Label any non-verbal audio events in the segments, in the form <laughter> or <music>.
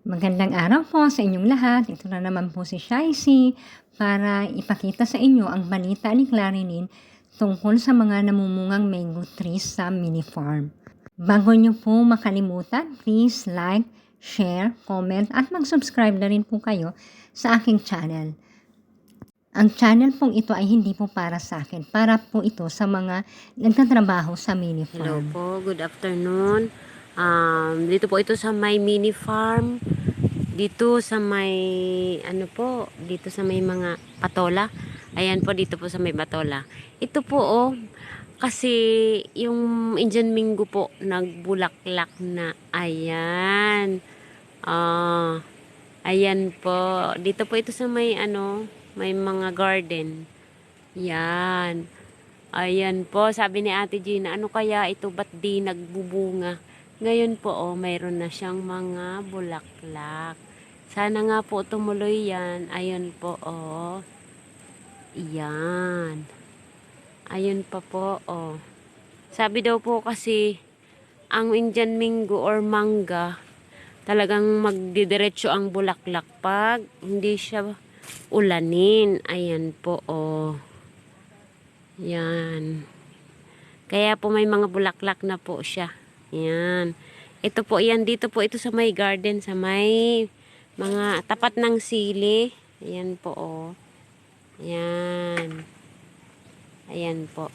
Magandang araw po sa inyong lahat. Ito na naman po si Shaisi para ipakita sa inyo ang balita ni Clarinin tungkol sa mga namumungang mango trees sa mini farm. Bago nyo po makalimutan, please like, share, comment at mag-subscribe na rin po kayo sa aking channel. Ang channel pong ito ay hindi po para sa akin, para po ito sa mga nagtatrabaho sa mini Hello farm. po, good afternoon. Um, dito po ito sa may mini farm. Dito sa may, ano po, dito sa may mga patola. Ayan po, dito po sa may patola. Ito po, oh, kasi yung Indian Mingo po, nagbulaklak na. Ayan. Ah, ayan po. Dito po ito sa may, ano, may mga garden. Yan. Ayan po, sabi ni Ate Gina, ano kaya ito ba't di nagbubunga? Ngayon po, oh, mayroon na siyang mga bulaklak. Sana nga po tumuloy yan. Ayun po, oh. Yan. Ayun pa po, oh. Sabi daw po kasi, ang Indian Mingo or mangga, talagang magdidiretso ang bulaklak pag hindi siya ulanin. Ayan po, oh. Yan. Kaya po may mga bulaklak na po siya. Yan. Ito po, yan dito po ito sa may garden, sa may mga tapat ng sili. Ayan po, oh. Yan. Ayan po.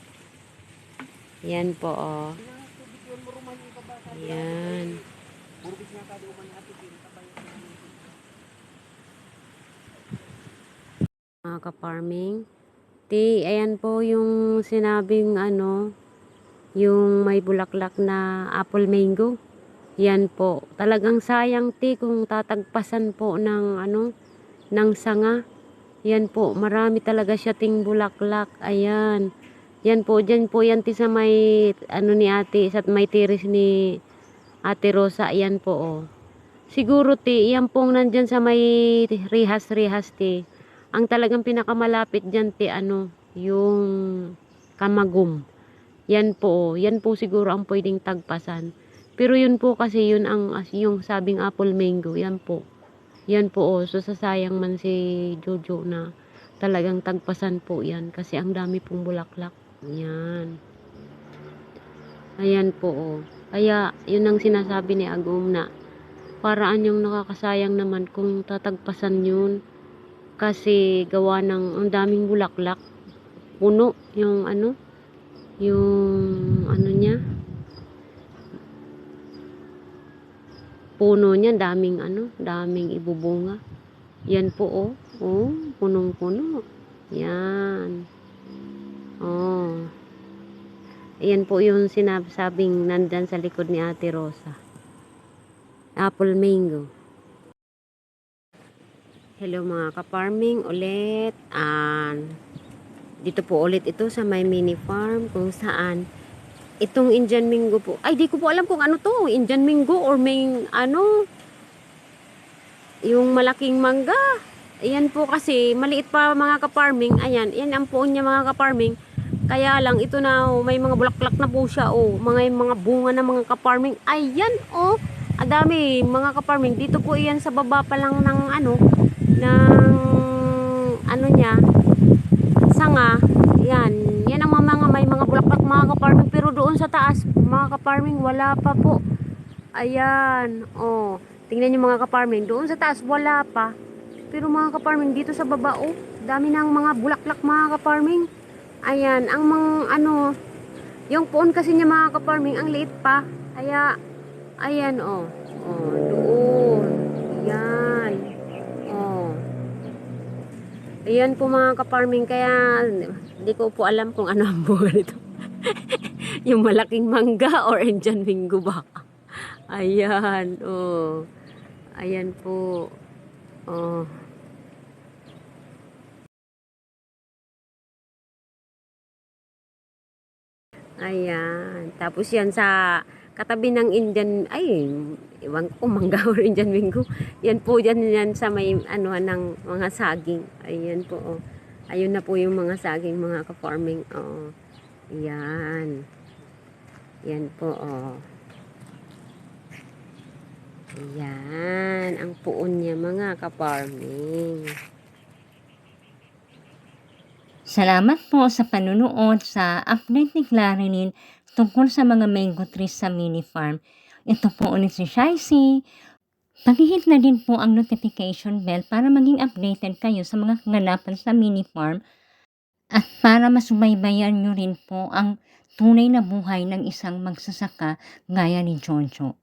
Yan po, oh. Yan. Mga ka-farming. Ti, ayan po yung sinabing ano, yung may bulaklak na apple mango. Yan po. Talagang sayang ti kung tatagpasan po ng ano, ng sanga. Yan po, marami talaga siya ting bulaklak. Ayan. Yan po, dyan po yan ti sa may, ano ni ate, sa may tiris ni ate Rosa. Yan po, oh. Siguro ti, yan pong nandyan sa may rihas-rihas ti. Ang talagang pinakamalapit dyan ti, ano, yung kamagum. Yan po, yan po siguro ang pwedeng tagpasan. Pero yun po kasi yun ang yung sabing apple mango, yan po. Yan po oh, so sasayang man si Jojo na talagang tagpasan po yan kasi ang dami pong bulaklak. Yan. Ayan po oh. Kaya yun ang sinasabi ni Agum na paraan yung nakakasayang naman kung tatagpasan yun kasi gawa ng ang daming bulaklak puno yung ano yung ano niya? Puno niya daming ano daming ibubunga. Yan po oh. Oh punong puno yan. Oh. Yan po yung sinasabing nandyan sa likod ni Ate Rosa. Apple mango. Hello mga ka-farming ulit. And dito po ulit ito sa may mini farm kung saan itong Indian Mingo po. Ay, di ko po alam kung ano to. Indian Mingo or may ano yung malaking mangga. Ayan po kasi maliit pa mga ka-farming. Ayan, yan ang puon niya mga ka-farming. Kaya lang ito na oh, may mga bulaklak na po siya oh. Mga mga bunga na mga ka-farming. Ayan oh. Adami mga ka-farming. Dito po iyan sa baba pa lang ng ano ng ano niya sanga. Yan. Yan ang mga, may mga bulaklak mga ka-farming. Pero doon sa taas, mga ka-farming, wala pa po. Ayan. Oh. Tingnan niyo mga ka-farming. Doon sa taas, wala pa. Pero mga ka-farming, dito sa baba, oh. Dami ng mga bulaklak mga ka-farming. Ayan. Ang mga, ano, yung puon kasi niya mga ka-farming, ang liit pa. Kaya, ayan, oh. Oh, doon. Yan. Oh. Ayan po mga ka-farming, kaya hindi ko po alam kung ano ang bunga nito. <laughs> yung malaking mangga or Indian Mingo ba? Ayan, oh. Ayan po. Oh. Ayan. Tapos yan sa katabi ng Indian, ay, iwan ko, mangga or Indian Mingo. Yan po, yan, yan sa may, ano, ng mga saging. Ayan po, oh. Ayun na po yung mga saging, mga ka-farming, oh. Yan. Yan po, oh. Yan, ang puon niya mga ka-farming. Salamat po sa panunood sa update ni Clarinin tungkol sa mga mango trees sa mini farm. Ito po ulit si Shaisi. Pag-hit na din po ang notification bell para maging updated kayo sa mga kaganapan sa mini farm at para masubaybayan nyo rin po ang tunay na buhay ng isang magsasaka gaya ni Jojo.